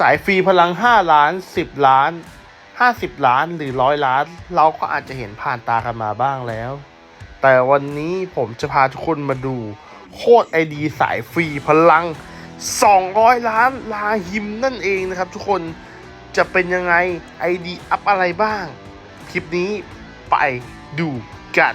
สายฟรีพลัง 5 ล้าน 10 ล้าน 50 ล้านหรือร้อยล้าน เราก็อาจจะเห็นผ่านตากันมาบ้างแล้ว แต่วันนี้ผมจะพาทุกคนมาดู โคตรไอดีสายฟรีพลัง 200 ล้านลาหิมนั่นเองนะครับ ทุกคนจะเป็นยังไงไอดีอัพอะไรบ้าง คลิปนี้ไปดูกัน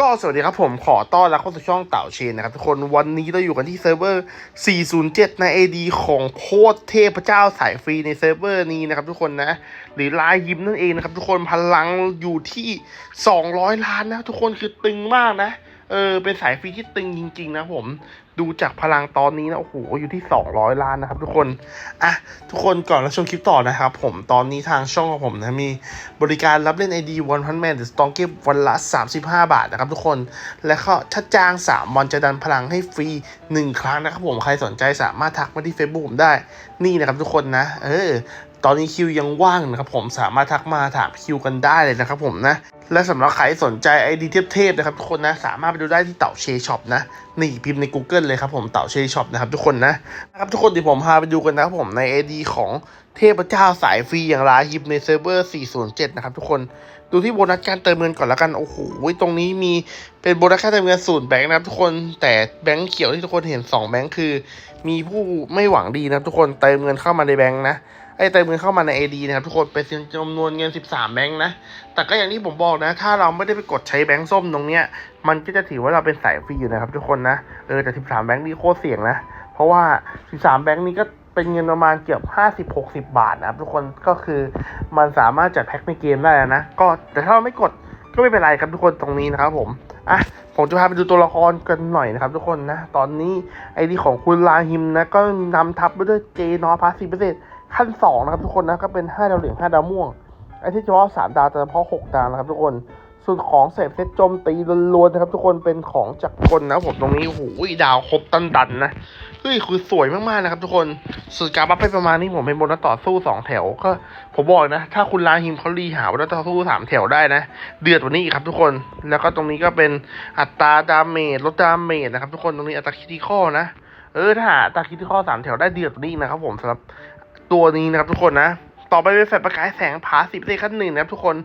ก็สวัสดีครับผมขอต้อนรับเข้าสู่ช่องเต่าเชนนะครับทุกคนวันนี้เราอยู่กันที่เซิร์ฟเวอร์ 407 ใน AD ของโคตรเทพเจ้าสายฟรีในเซิร์ฟเวอร์นี้นะครับทุกคนนะ หรือลายยิมนั่นเองนะครับทุกคนพลังอยู่ที่ 200 ล้านนะทุกคนคือตึงมากนะ เออเป็นสายฟรีที่ตึงจริง ๆ นะผมดูจากพลังตอนนี้นะโอ้โหอยู่ที่ 200 ล้านนะครับ ทุกคนอะทุกคนก่อนเราชมคลิปต่อนะครับ ผมตอนนี้ทางช่องของผมนะมีบริการรับเล่น ID One Punch Man หรือ Strong Game วันละ 35 บาทนะครับ ทุกคนและก็ถ้าจ้าง 3 วันจะดันพลังให้ฟรี 1 ครั้งนะครับผมใครสนใจสามารถทักมาที่ Facebook ผมได้นี่นะครับทุกคนนะ เออ ตอนนี้คิวยังว่างนะครับผมสามารถทักมาถามคิวกันได้เลยนะครับผมนะ และสำหรับใครสนใจไอดีเทพๆนะครับทุกคนนะสามารถไปดูได้ที่เต่าเชช็อปนะนี่พิมพ์ใน Google เลยครับผมเต่าเชช็อปนะครับทุกคนนะนะครับทุกคนเดี๋ยวผมพาไปดูกันนะครับผมใน ID ของเทพเจ้าสายฟรีอย่างลาฮิปในเซิร์ฟเวอร์ 407 นะครับทุกคนดูที่โบนัสการเติมเงินก่อนแล้วกัน โอ้โหตรงนี้มีเป็นโบนัสการเติมเงินศูนย์แบงค์นะครับทุกคนแต่แบงค์เขียวที่ทุกคนเห็น 2 แบงค์คือ มีผู้ไม่หวังดีนะครับทุกคนเติมเงินเข้ามาในแบงค์นะ ไอ้เติมเงินเข้ามาใน AD นะครับทุกคนเป็นจำนวนเงิน 13 แบงค์นะ แต่ก็อย่างที่ผมบอกนะ ถ้าเราไม่ได้ไปกดใช้แบงค์ส้มตรงเนี้ย มันก็จะถือว่าเราเป็นสายฟรีอยู่นะครับทุกคนนะ เออแต่ 13 แบงค์นี่โคตรเสี่ยงนะ เพราะว่า 13 แบงค์นี้ก็เป็นเงินประมาณเกือบ 50-60 บาทนะครับทุกคน ก็คือมันสามารถจัดแพ็คในเกมได้นะ ก็แต่ถ้าเราไม่กดก็ไม่เป็นไรครับทุกคนตรงนี้นะครับผมอะผมจะพาไปดูตัวละครกันหน่อยนะครับทุกคนนะ ตอนนี้ไอดีของคุณลาฮิมนะ ก็นำทับไปด้วยเจนอพาสซีเปอร์เซ็น ขั้นสองนะครับทุกคนนะก็เป็น5ดาวเหลือง5ดาวม่วงไอ้ที่เฉพาะ3ดาวแต่เฉพาะ6ดาวนะครับทุกคนส่วนของเสพเซตโจมตีล้วนๆนะครับทุกคนเป็นของจากคนนะผมตรงนี้โอ้โหดาวครบตันดันนะเฮ้ยคือสวยมากๆนะครับทุกคนส่วนการบัฟไปประมาณนี้ผมเป็นบนนัดต่อสู้สองแถวก็ผมบอกนะ ถ้าคุณลาฮิมเขารีหาว่านัดต่อสู้สามแถวได้นะ เดือดกว่านี้อีกครับทุกคนแล้วก็ตรงนี้ก็เป็นอัตราดาเมจลดดาเมจนะครับทุกคนตรงนี้อัตราคิติคอนะเออถ้าอัตราคิติคอสามแถวได้เดือดกว่านี้นะครับผมสำหรับ ตัวนี้นะครับทุกคนนะ ต่อไปเป็นแฟลชประกายแสงพาสิบเซขั้นหนึ่งนะครับทุกคน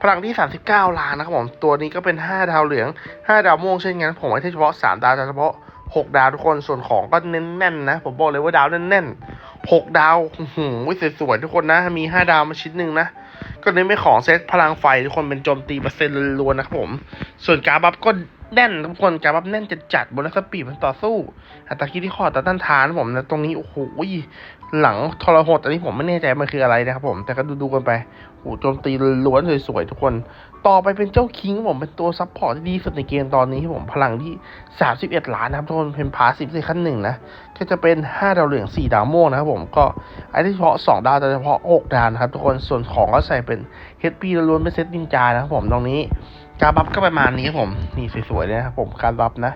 พลังที่ 39 ล้านนะครับผม ตัวนี้ก็เป็น 5 ดาวเหลือง 5 ดาวม่วงเช่นกันผมไว้ที่เฉพาะ 3 ดาวเฉพาะ 6 ดาวทุกคน ส่วนของก็เน้นแน่นๆนะ ผมบอกเลยว่าดาวแน่นๆ 6 ดาวอื้อหือสวยๆทุกคนนะ มี 5 ดาวมาชิ้นหนึ่งนะ ก็เน้นไปของเซตพลังไฟทุกคนเป็นโจมตีเปอร์เซ็นต์ล้วนนะครับผม ส่วนการบัฟก็ แน่นทุกคนการบัฟแน่นจะจัดบนนักสปีดมันต่อสู้ อัตราคิดที่ข้อต่อต้านทานผมนะตรงนี้โอ้โหหลังทรหดอันนี้ผมไม่แน่ใจมันคืออะไรนะครับผมแต่ก็ดูดูๆกันไปโอ้โหโจมตีล้วนสวยๆทุกคน ต่อไปเป็นเจ้าคิงผมเป็นตัวซับพอร์ตที่ดีสุดในเกมตอนนี้ที่ผมพลังที่ 31 ล้านนะครับทุกคนเป็นพาสิบในขั้นหนึ่งนะก็จะเป็น 5 ดาวเหลือง 4 ดาวม่วงนะครับผมก็ไอ้ที่เฉพาะ 2 ดาวแต่เฉพาะ 6 ดาวนะครับทุกคนส่วนของก็ใส่เป็น HP ล้วนเป็นเซตนินจานะครับผมตรงนี้การบัฟก็ประมาณนี้ครับผมนี่สวยๆเลยนะครับผมการบัฟนะ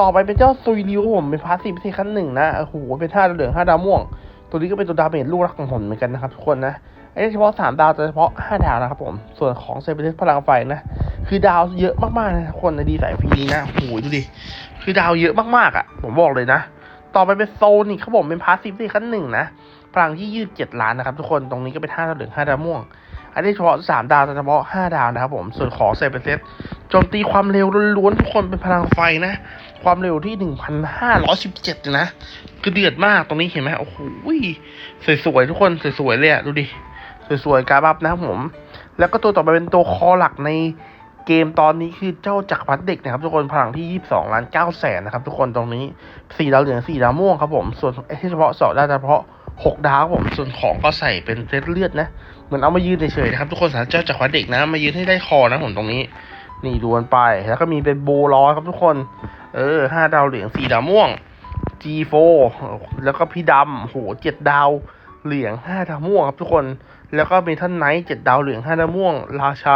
ต่อไปเป็นเจ้าซุยริวครับผมเป็นพาสซีฟที่ขั้นหนึ่งนะโอ้โหเป็นห้าดาวเหลืองห้าดาวม่วง ตัวนี้ก็เป็นตัวดาเมจลูกรักของผมเหมือนกันนะครับทุกคนนะ ไอ้เฉพาะสามดาวแต่เฉพาะห้าดาวนะครับผม ส่วนของเซเปเทสพลังไฟนะ คือดาวเยอะมากๆนะทุกคนในดีสายฟรีนี้นะโอ้โหดูดิ คือดาวเยอะมากๆอะ ผมบอกเลยนะ ต่อไปเป็นโซนิกครับผมเป็นพาสซีฟที่ขั้นหนึ่งนะพลังที่ยี่เจ็ดล้านนะครับทุกคน ตรงนี้ก็เป็นห้าดาวเหลืองห้าดาวม่วง อันนี้เฉพาะสามดาวแต่เฉพาะห้าดาวนะครับผม ส่วนของเซเปเซตโจมตีความเร็วล้วนๆทุกคนเป็นพลังไฟนะ ความเร็วที่หนึ่งพันห้าร้อยสิบเจ็ดนะ คือเดือดมากตรงนี้เห็นไหมโอ้โหสวยๆทุกคนสวยๆเลยอะดูดิ สวยๆการบัฟนะครับผม แล้วก็ตัวต่อไปเป็นตัวคอหลักในเกมตอนนี้คือเจ้าจักรพรรดิเด็กนะครับทุกคนพลังที่ 22ล้าน9แสนนะครับทุกคนตรงนี้4ดาวเหลือง4ดาวม่วงครับผม ส่วนไอ้ที่เฉพาะ2ดาวเฉพาะ 6 ดาวครับผมส่วนของก็ใส่เป็นเซตเลือดนะ เหมือนเอามายืนเฉยๆนะครับทุกคนสำหรับเจ้าจักรพรรดิเด็กนะมายืนให้ได้คอนะผมตรงนี้ นี่ดวนไปแล้วก็มีเป็นโบล้อครับทุกคน เออห้าดาวเหลืองสี่ดาวม่วง G4 แล้วก็พี่ดำโหเจ็ดดาวเหลืองห้าดาวม่วงครับทุกคน แล้วก็มีท่านไนท์เจ็ดดาวเหลืองห้าดาวม่วง ราชา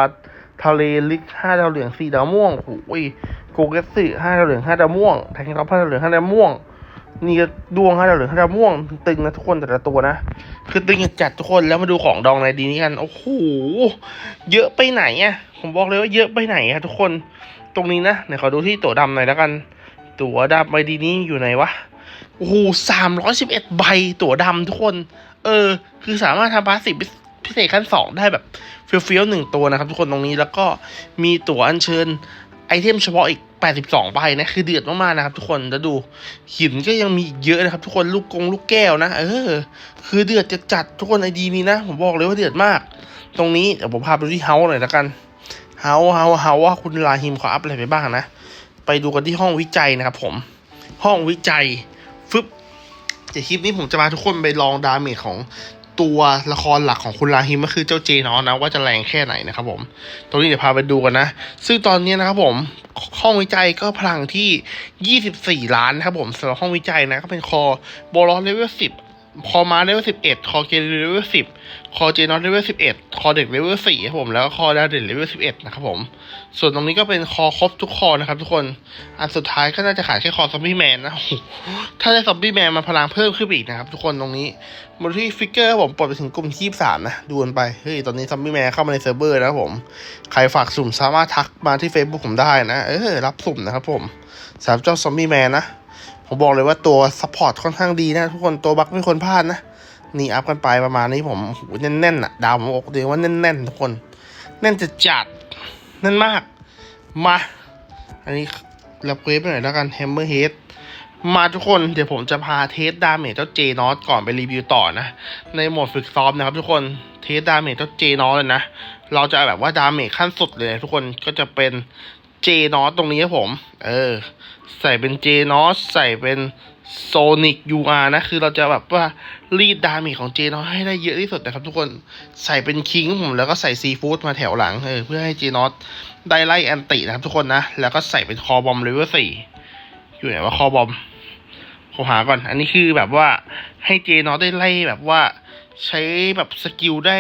ทะเลลิกห้าดาวเหลืองสี่ดาวม่วงโอ้ยโกเกสึห้าดาวเหลืองห้าดาวม่วง แทงท็อปห้าดาวเหลืองห้าดาวม่วง นี่ก็ดวงห้าดาวเหลืองห้าดาวม่วง ตึงนะทุกคนแต่ละตัวนะ คือตึงจัดทุกคนแล้วมาดูของดองในดีนี้กัน โอ้โห เยอะไปไหนอะผมบอกเลยว่าเยอะไปไหนอะทุกคน ตรงนี้นะเดี๋ยวขอดูที่ตัวดำหน่อยแล้วกัน ตัวดำใบดีนี้อยู่ไหนวะ โอ้โหสามร้อยสิบเอ็ดใบตัวดำทุกคน เออ คือสามารถทำพาสซีฟ พิเศษขั้นสองได้แบบเฟี้ยวๆหนึ่งตัวนะครับทุกคนตรงนี้แล้วก็มีตั๋วอัญเชิญไอเทมเฉพาะอีก 82ใบนะ คือเดือดมากๆนะครับทุกคน แล้วดู หินก็ยังมีอีกเยอะนะครับ ทุกคน ลูกกงลูกแก้วนะ เออ คือเดือดจะจัดทุกคนไอดีนี้นะ ผมบอกเลยว่าเดือดมาก ตรงนี้เดี๋ยวผมพาไปดูที่เฮาส์หน่อยล้วกัน เฮาเฮาเฮาว่าคุณลาฮิมเขาอัพอะไรไปบ้างนะ ไปดูกันที่ห้องวิจัยนะครับผม ห้องวิจัย ฟึบเดี๋ยวคลิปนี้ผมจะมาทุกคนไปลองดาเมจของ ตัวละครหลักของคุณลาฮิมก็คือเจ้าเจนอนนะว่าจะแรงแค่ไหนนะครับผม ตรงนี้เดี๋ยวพาไปดูกันนะ ซึ่งตอนนี้นะครับผมห้องวิจัยก็พลังที่ 24 ล้านนะครับผมสำหรับห้องวิจัยนะก็เป็นคอโบลอสเลเวล10 คอมาเลเวลสิบเอ็ดคอเกลเลเวลสิบคอเจนอตเลเวลสิบเอ็ดคอเด็กเลเวลสี่ครับผมแล้วก็คอดาวเด่นเลเวลสิบเอ็ดนะครับผม ส่วนตรงนี้ก็เป็นคอครบทุกคอนะครับทุกคน อันสุดท้ายก็น่าจะขายแค่คอซอมบี้แมนนะถ้าได้ซอมบี้แมนมาพลังเพิ่มขึ้นอีกนะครับทุกคนตรงนี้มาที่ฟิกเกอร์ผมปลดไปถึงกลุ่มที่สามนะ ดูกันไป เฮ้ย ตอนนี้ซอมบี้แมนเข้ามาในเซิร์ฟเวอร์นะครับผม ใครฝากสุ่มสามารถทักมาที่ Facebook ผมได้นะ เออรับสุ่มนะครับผมสำหรับเจ้าซอมบี้แมนนะ ผมบอกเลยว่าตัวซัพพอร์ตค่อนข้างดีนะทุกคนตัวบัคไม่ควรพลาดนะนี่อัพกันไปประมาณนี้ผมโอ้โหแน่นๆอะดาวผมอกเลยว่าแน่นๆทุกคน แน่นจะจัดแน่นมาก มา อันนี้รับเวสไปหน่อยแล้วกันแฮมเมอร์เฮดมาทุกคนเดี๋ยวผมจะพาเทสดาเมจเจ้าเจนอสก่อนไปรีวิวต่อนะ ในโหมดฝึกซ้อมนะครับทุกคนเทสดาเมจเจ้าเจนอสเลยนะ เราจะแบบว่าดาเมจขั้นสุดเลย ทุกคนก็จะเป็นเจนอสตรงนี้ครับผม เออ ใส่เป็นเจนอสใส่เป็นโซนิกยูอาร์นะ คือเราจะแบบว่ารีดดามจของเจนอสให้ได้เยอะที่สุดนะครับทุกคนใส่เป็นคิงผมแล้วก็ใส่ซีฟู้ดมาแถวหลังเออเพื่อให้เจนอสได้ไล่แอนตินะครับทุกคนนะ แล้วก็ใส่เป็นคอบอมเลเวลสี่อยู่ไหนว่าคอบอมผมหาก่อน อันนี้คือแบบว่าให้เจนอสได้ไล่แบบว่าใช้แบบสกิลได้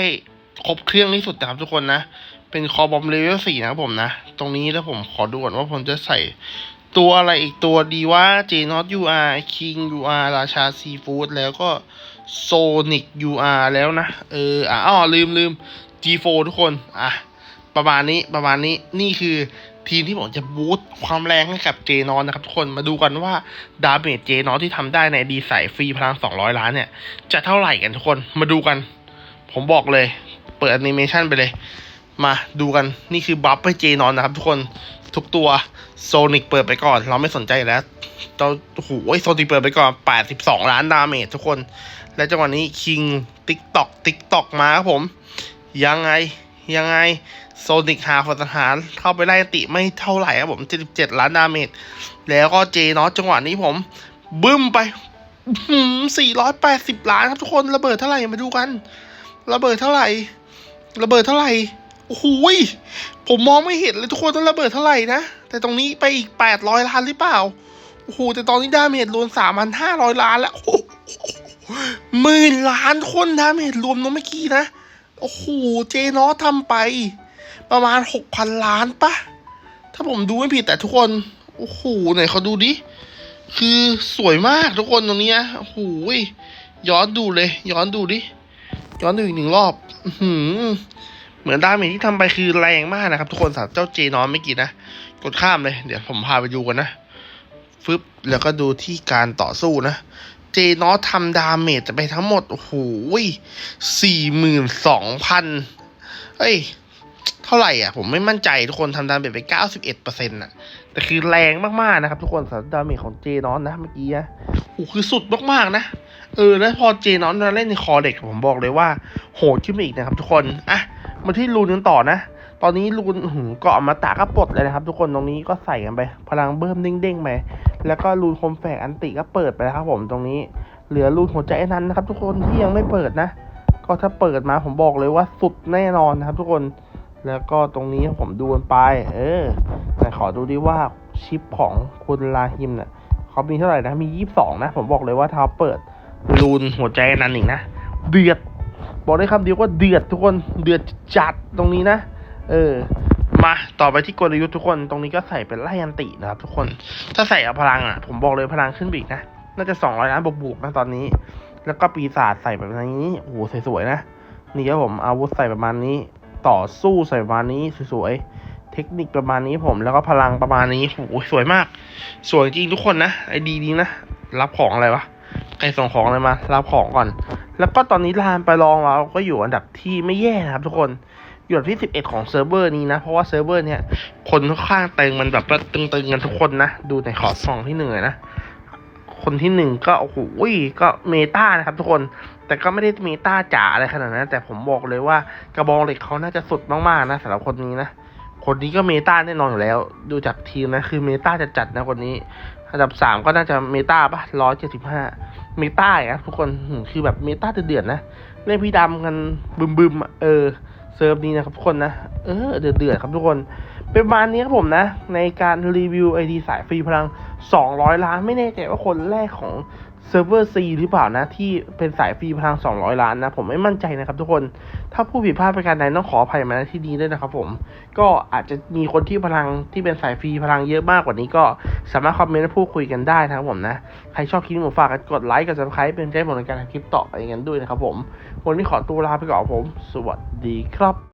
ครบเครื่องที่สุดนะครับทุกคนนะ เป็นคอบอมเลเวลสี่นะครับผมนะ ตรงนี้แล้วผมขอดูก่อนว่าผมจะใส่ตัวอะไรอีกตัวดีว่าเจนอตยูอาร์คิงยูอาร์ราชาซีฟู้ดแล้วก็โซนิกยูอาร์แล้วนะ เอออะอ๋อลืมลืม G4 ทุกคน อะ ประมาณนี้ประมาณนี้นี่คือทีมที่ผมจะบูตความแรงให้กับเจนอนนะครับทุกคนมาดูกันว่า ดาเมจเจนอนที่ทำได้ในดีใส่ฟรีพลัง 200 ล้านเนี่ย จะเท่าไหร่กันทุกคนมาดูกัน ผมบอกเลย เปิดแอนิเมชันไปเลย มาดูกันนี่คือบัฟให้เจนอนนะครับทุกคน ทุกตัวโซนิกเปิดไปก่อน เราไม่สนใจแล้วเราโอ้โหโซนิกเปิดไปก่อน 82 ล้านดาเมจทุกคน และจังหวะนี้คิงติ๊กตอกติ๊กตอกมาครับผม ยังไงยังไงโซนิกหาฝนทหารเข้าไปไล่ติไม่เท่าไหร่ครับผม 77 ล้านดาเมจแล้วก็เจนอสจังหวะนี้ผม บึ้มไปอื้อหือ480 ล้านครับทุกคนระเบิดเท่าไหร่มาดูกัน ระเบิดเท่าไหร่ ระเบิดเท่าไหร่ โอ้โหผมมองไม่เห็นเลยทุกคนต้องระเบิดเท่าไหร่นะ แต่ตรงนี้ไปอีก 800 ล้านหรือเปล่า โอ้โห แต่ตอนนี้ดาเมจรวม 3,500 ล้านแล้วโอ้โหมื่นล้านคนดาเมจรวมเนอะเมื่อกี้นะ โอ้โห เจนอทำไป ประมาณ 6,000 ล้านปะ ถ้าผมดูไม่ผิดแต่ทุกคน โอ้โห ไหนเขาดูดิ คือสวยมากทุกคนตรงนี้โอ้โห ย้อนดูเลย ย้อนดูดิ ย้อนดูอีกหนึ่งรอบ อื เหมือนดาเมจที่ทำไปคือแรงมากนะครับ ทุกคนสำหรับเจ้าเจนอนไม่กี่นะ กดข้ามเลย เดี๋ยวผมพาไปดูกันนะฟึบแล้วก็ดูที่การต่อสู้นะ เจนอสทำดาเมจไปทั้งหมด โอ้โหสี่หมื่นสองพันเฮ้ย เท่าไหร่อะ ผมไม่มั่นใจทุกคนทำดาเมจไปเก้าสิบเอ็ดเปอร์เซ็นต์่ะ แต่คือแรงมากๆนะครับ ทุกคนสำหรับดาเมจของเจนอสนะเมื่อกี้นะโอ้คือสุดมากๆนะ เออ แล้วพอเจนอสมาเล่นในคอเด็กผมบอกเลยว่า โหดขึ้นไปอีกนะครับทุกคน อะ มาที่รูนกันต่อนะ ตอนนี้รูนหืเกาะมาตะก็ปลดเลยนะครับ ทุกคนตรงนี้ก็ใส่กันไป พลังเบิ่มเด้งๆไปแล้วก็รูนคมแฝกอันติก็เปิดไปแล้วครับผมตรงนี้ เหลือรูนหัวใจนั้นนะครับ ทุกคนที่ยังไม่เปิดนะ ก็ถ้าเปิดมาผมบอกเลยว่าสุดแน่นอนนะครับ ทุกคนแล้วก็ตรงนี้ผมดูกันไป เออแต่ขอดูดิว่าชิปของคุณลาฮิมเนี่ยเขามีเท่าไหร่นะมียี่สิบสองนะ ผมบอกเลยว่าถ้าเปิดรูนหัวใจนั้นอีกนะเดือด บอกได้คำเดียวว่าเดือดทุกคนเดือดจัดตรงนี้นะ เออ มาต่อไปที่กลยุทธ์ทุกคนตรงนี้ก็ใส่เป็นไล่ยันตินะครับ ทุกคนถ้าใส่เอาพลังอะ ผมบอกเลยพลังขึ้นไปอีกนะน่าจะสองร้อยล้านบวกๆนะตอนนี้ แล้วก็ปีศาจใส่แบบนี้โอ้โหสวยๆนะนี่ครับผมอาวุธใส่ประมาณนี้ ต่อสู้ใส่ประมาณนี้สวยๆเทคนิคประมาณนี้ผมแล้วก็พลังประมาณนี้โอ้โหสวยมาก สวยจริงทุกคนนะไอดีดีนะรับของอะไรวะใครส่งของอะไรมา รับของก่อน แล้วก็ตอนนี้ลานไปลองเราก็อยู่อันดับที่ไม่แย่นะครับทุกคนอยู่อันดับที่ 11 ของเซิร์ฟเวอร์นี้นะ เพราะว่าเซิร์ฟเวอร์เนี่ยคนค่อนข้างเต็งมันแบบตึงๆกันทุกคนนะ ดูในขอสองที่หนึ่งเลยนะ คนที่หนึ่งก็โอ้โหก็เมตานะครับทุกคน แต่ก็ไม่ได้เมตาจ๋าอะไรขนาดนั้น แต่ผมบอกเลยว่ากระบองเหล็กเขาน่าจะสุดมากๆนะสำหรับคนนี้นะ คนนี้ก็เมตาแน่นอนอยู่แล้ว ดูจากทีมนะคือเมตาจะจัดนะคนนี้ อันดับสามก็น่าจะเมตาปะร้อยเจ็ดสิบห้าเมตาอะทุกคนคือแบบเมตาเดือดๆนะเล่นพี่ดำกันบึมๆเออเซิร์ฟนี้นะครับทุกคนนะ เออเดือดๆครับทุกคน เป็นประมาณนี้ครับผมนะ ในการรีวิวไอดีสายฟรีพลัง 200 ล้านไม่แน่ใจว่าคนแรกของ เซิร์ฟเวอร์ซีหรือเปล่านะ ที่เป็นสายฟรีพลัง 200 ล้านนะ ผมไม่มั่นใจนะครับทุกคนถ้าผู้ผิดพลาดประการใดต้องขออภัยมาณที่นี้ด้วยนะครับผมก็อาจจะมีคนที่พลังที่เป็นสายฟรีพลังเยอะมากกว่านี้ก็สามารถคอมเมนต์และพูดคุยกันได้นะครับผมนะใครชอบคลิปผมฝากกดไลค์กดซับสไครป์เป็นใจผมในการทำคลิปต่อไปอย่างนั้นด้วยนะครับผมวันนี้ขอตัวลาไปก่อนผม สวัสดีครับ